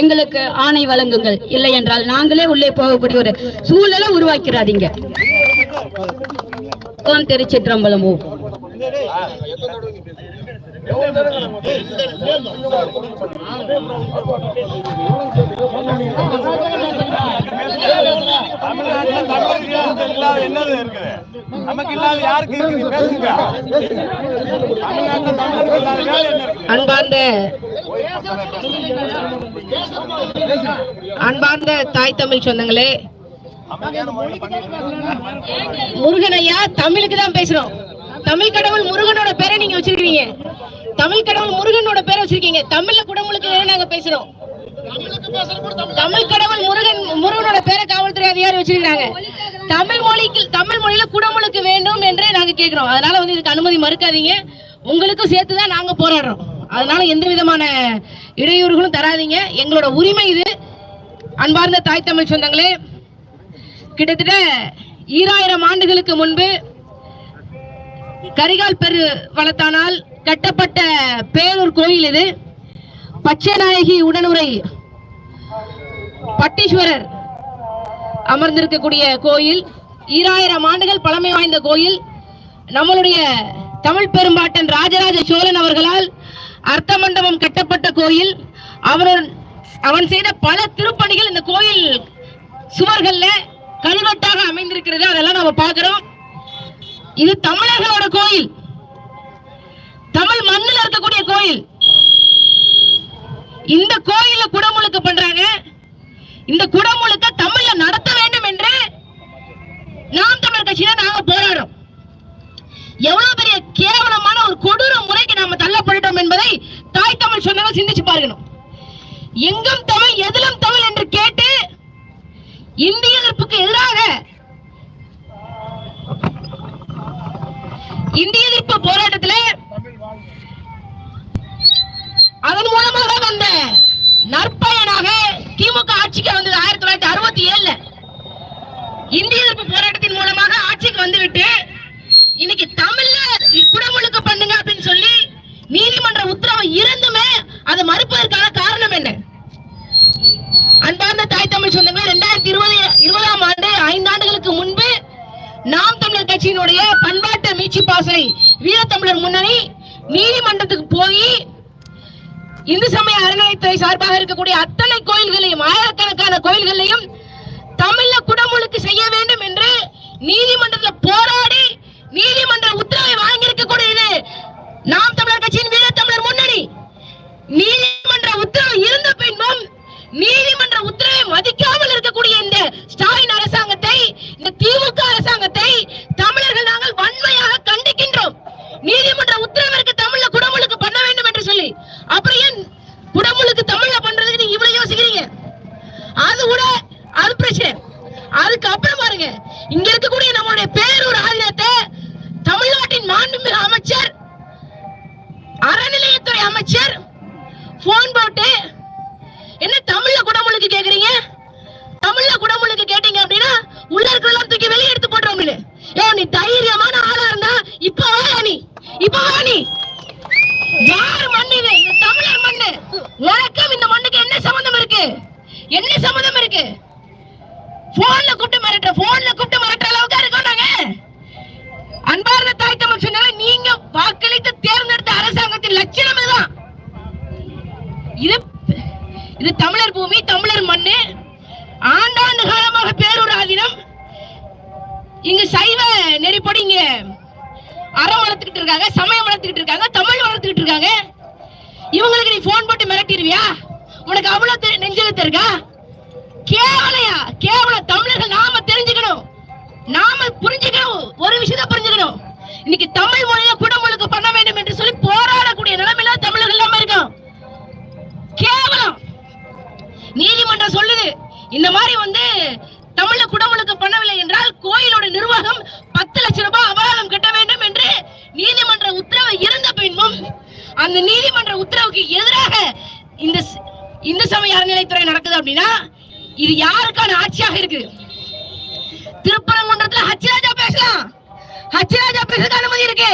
எங்களுக்கு ஆணை வழங்குங்கள். இல்லை என்றால் நாங்களே உள்ளே போகக்கூடிய ஒரு சூழலை உருவாக்கிறாதீங்க. ஓம் திருச்சிற்றம்பலம். ஓம் தமிழ்நாட்டில் இல்லாத என்னது இருக்குது நமக்கு இல்லாத யாருக்கு இருக்குது பேசுங்க. தமிழ்நாட்டுல தமிழருக்கு இல்லாத வேலை என்ன இருக்குது அன்பார்ந்த அன்பார்ந்த தாய் தமிழ் சொந்தங்களே அமைதியான முருகன் ஐயா தமிழுக்கு தான் பேசுறோம். தமிழ் கடவுள் முருகனோட பேரை நீங்க வச்சிருக்கீங்க. தமிழ் கடவுள் முருகனோட பேரை வச்சிருக்கீங்க. தமிழ்ல குடமுழுக்கு வேற நாங்க பேசுறோம். தமிழ் கடவுள் முருகன் முருகனோட பேரை காவல்துறை அதிகாரி வச்சிருக்காங்க தமிழ் மொழிக்கு தமிழ் மொழியில குடமுழுக்கு வேண்டும் என்றே நாங்க கேக்குறோம். அதனால வந்து இதுக்கு அனுமதி மறுக்காதீங்க. உங்களுக்கும் சேர்த்து தான் நாங்க போராடுறோம். அதனால எந்த விதமான இடையூறுகளும் தராதீங்க. எங்களோட உரிமை இது. அன்பார்ந்த தாய் தமிழ் சொந்தங்களே கிட்டத்தட்ட ஈராயிரம் ஆண்டுகளுக்கு முன்பு கரிகால் பெரு வளத்தானால் கட்டப்பட்ட பேரூர் கோயில் இது. பச்சைநாயகி உடனுரை பட்டீஸ்வரர் அமர்ந்திருக்கக்கூடிய கோயில் ஈராயிரம் ஆண்டுகள் பழமை வாய்ந்த கோயில். நம்மளுடைய தமிழ் பெரும்பாட்டன் ராஜராஜ சோழன் அவர்களால் அர்த்த மண்டபம் கட்டப்பட்ட கோயில். அவன் அவன் செய்த பல திருப்பணிகள் இந்த கோயில் சுவர்கள்ல கல்வெட்டாக அமைந்திருக்கிறது. அதெல்லாம் நம்ம பாக்குறோம் இது தமிழர்களோட கோயில். தமிழ் மண்ணில் இருக்கக்கூடிய கோயில். இந்த கோயில குடமுழுக்கு பண்றாங்க. இந்த குடமுழுக்க தமிழ்ல நடத்த வேண்டும் என்று நாம் தமிழர் கட்சியில நாங்க போராடுறோம். எவ்வளவு பெரிய கேவலமான ஒரு கொடூர முறைக்கு நாம தள்ளப்பட்டோம் என்பதை தாய் தமிழ் சொன்னவங்க சிந்திச்சு பார்க்கணும். எங்கும் தமிழ் எதிலும் தமிழ் என்று கேட்டு இந்திய எதிர்ப்புக்கு எதிராக இந்திய எதிர்ப்பு போராட்டத்தில் அதன் மூலமாக வந்த நற்பயனாக திமுக ஆட்சிக்கு வந்தது இந்திய எதிர்ப்பு போராட்டத்தின் மூலமாக ஆட்சிக்கு வந்துவிட்டு இன்னைக்கு தமிழ்ல குடமுழுக்க பண்ணுங்க அப்படின்னு சொல்லி நீதிமன்ற உத்தரவு இருந்துமே அதை மறுப்பதற்கான காரணம் என்ன? அன்பார்ந்த தாய் தமிழ் சொந்தங்களே ரெண்டாயிரத்தி இருபது இருபதாம் ஆண்டு ஐந்தாண்டுகளுக்கு முன்பு நாம் தமிழர் கட்சியினுடைய பண்பாட்டு மீட்சி பாசறை வீரத்தமிழர் முன்னணி நீதிமன்றத்துக்கு போய் இந்து சமய அறநிலைத்துறை சார்பாக இருக்கக்கூடிய அத்தனை கோயில்களையும் ஆயிரக்கணக்கான கோயில்களையும் தமிழ்ல குடமுழுக்கு நீதிமன்றத்தில் போராடி நீதிமன்ற உத்தரவை வாங்கி இருக்கக்கூடியது நாம் தமிழர் கட்சியின் வீரத்தமிழர் முன்னணி. நீதிமன்ற உத்தரவு இருந்த பின்பும் நீதிமன்ற உத்தரவை மதிக்காமல் இருக்கக்கூடிய இந்த ஸ்டாலின் அரசாங்கத்தை இந்த திமுக அரசாங்கத்தை தமிழர்கள் நாங்கள் வன்மையாக கண்டிக்கின்றோம். நீதிமன்ற உத்தரவிற்கு தமிழ்ல குடமுழுக்கு பண்ண வேண்டும் என்று சொல்லி. அப்புறம் ஏன் குடமுழுக்கு தமிழ்ல பண்றதுக்கு நீங்க இவ்வளவு யோசிக்கிறீங்க? அது கூட அது பிரச்சனை. அதுக்கப்புறம் பாருங்க. இங்க இருக்கக்கூடிய நம்மளுடைய பேரூர் ஆதீனத்தை தமிழ்நாட்டின் மாண்புமிகு அமைச்சர் அறநிலையத்துறை அமைச்சர் போன் போட்டு என்ன தமிழ்ல குடமுழுக்கு கேக்குறீங்க? தமிழ்ல குடமுழுக்கு கேட்டீங்க அப்படின்னா உள்ள இருக்கிறதெல்லாம் தூக்கி வெளியே எடுத்து போட்டுருவோம் ஏ நீ தைரியமான ஆளா இருந்தா இப்ப வா நீ இப்ப வா நீ யார் மண்ணு இது? இது தமிழர் மண்ணு. உனக்கும் இந்த மண்ணுக்கு என்ன சம்பந்தம் இருக்கு? என்ன சம்பந்தம் இருக்கு? போன்ல கூப்பிட்டு மிரட்டுற போன்ல கூப்பிட்டு மிரட்டுற அளவுக்கு இருக்கோம் நாங்க. அன்பார்ந்த தாய் தமிழ் சொன்னால நீங்க வாக்களித்து தேர்ந்தெடுத்த அரசாங்கத்தின் லட்சணம் இதுதான். இது இது தமிழர் பூமி தமிழர் மண்ணு. ஆண்டாண்டு காலமாக பேரூர் ஆதீனம் இங்க சைவ நெறிப்படி இங்க அறம் வளர்த்துக்கிட்டு இருக்காங்க சமயம் வளர்த்துக்கிட்டு இருக்காங்க தமிழ் வளர்த்துக்கிட்டு இருக்காங்க. இவங்களுக்கு நீ போன் போட்டு மிரட்டிடுவியா? உனக்கு அவ்வளவு தெ- நெஞ்செழுத்து இருக்கா? கேவலையா? கேவலம் தமிழர்கள் நாம தெரிஞ்சுக்கணும். நாம புரிஞ்சுக்கணும். ஒரு விஷயத்தை புரிஞ்சுக்கணும். இன்னைக்கு தமிழ் மொழியை குடமுழுக்கு பண்ண வேண்டும் என்று சொல்லி போராடக்கூடிய நிலைமையில தமிழர்கள் இல்லாம இருக்கோம். கேவலம். நீதிமன்றம் சொல்லுது இந்த மாதிரி வந்து தமிழ குடமுழுக்கு பண்ணவில்லை என்றால் கோயிலோட நிர்வாகம் பத்து லட்சம் ரூபாய் அபராதம் கட்ட வேண்டும் என்று நீதிமன்ற உத்தரவு இருந்த பின்பும் அந்த நீதிமன்ற உத்தரவுக்கு எதிராக இந்த இந்து சமய அறநிலைத்துறை நடக்குது அப்படின்னா இது யாருக்கான ஆட்சியாக இருக்கு? திருப்பரங்குன்றத்துல ஹச்சிராஜா பேசலாம். ஹச்சிராஜா பேசுறதுக்கு அனுமதி இருக்கு.